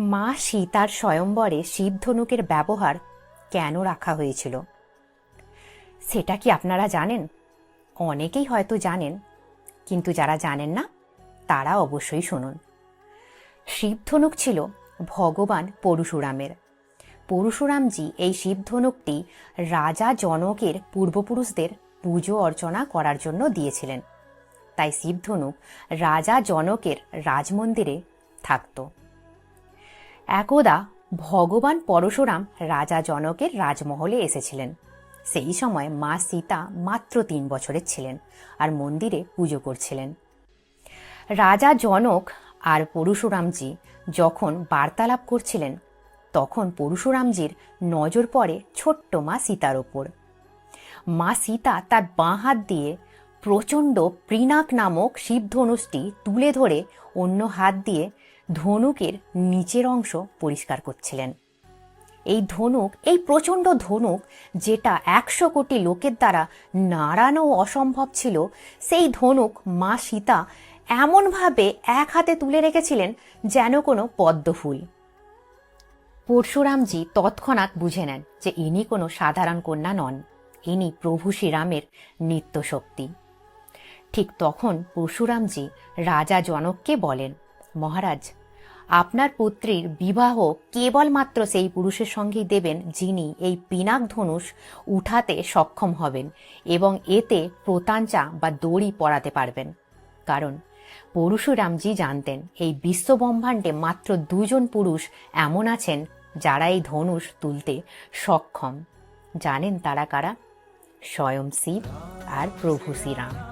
মা সীতার স্বয়ম্বরে শিবধনুকের ব্যবহার কেন রাখা হয়েছিল? সেটা কি আপনারা জানেন? অনেকেই হয়তো জানেন, কিন্তু যারা জানেন না, তারা অবশ্যই শুনুন। শিবধনুক ছিল ভগবান পরশুরামের। পরশুরামজি এই শিবধনুকটি রাজা জনকের পূর্বপুরুষদের পুজো অর্চনা করার জন্য দিয়েছিলেন। তাই শিবধনুক রাজা জনকের রাজমন্দিরে থাকত। একদা ভগবান পরশুরাম রাজা জনকের রাজমহলে এসেছিলেন। সেই সময় মা সীতা মাত্র তিন বছরের ছিলেন আর মন্দিরে পুজো করছিলেন। রাজা জনক আর পরশুরামজি যখন বার্তালাপ করছিলেন, তখন পরশুরামজির নজর পড়ে ছোট্ট মা সীতার ওপর। মা সীতা তার বাঁ হাত দিয়ে প্রচণ্ড প্রিনাক নামক শিবধনুষটি তুলে ধরে অন্য হাত দিয়ে ধনুকের নিচের অংশ পরিষ্কার করছিলেন। এই ধনুক, এই প্রচণ্ড ধনুক যেটা একশো কোটি লোকের দ্বারা নাড়ানো অসম্ভব ছিল, সেই ধনুক মা সীতা এমনভাবে এক হাতে তুলে রেখেছিলেন যেন কোনো পদ্মফুল পরশুরামজি তৎক্ষণাৎ বুঝে নেন যে ইনি কোনো সাধারণ কন্যা নন, ইনি প্রভু শ্রীরামের নিত্য শক্তি ঠিক তখন পরশুরামজি রাজা জনককে বলেন, মহারাজ আপনার পুত্রীর বিবাহ কেবলমাত্র সেই পুরুষের সঙ্গেই দেবেন যিনি এই পিনাক ধনুষ উঠাতে সক্ষম হবেন এবং এতে প্রতাঞ্চা বা দড়ি পরাতে পারবেন। কারণ পরশুরামজি জানতেন, এই বিশ্বব্রহ্মাণ্ডে মাত্র দুজন পুরুষ এমন আছেন যারা এই ধনুষ তুলতে সক্ষম। জানেন তারা কারা? স্বয়ং শিব আর প্রভু শ্রীরাম।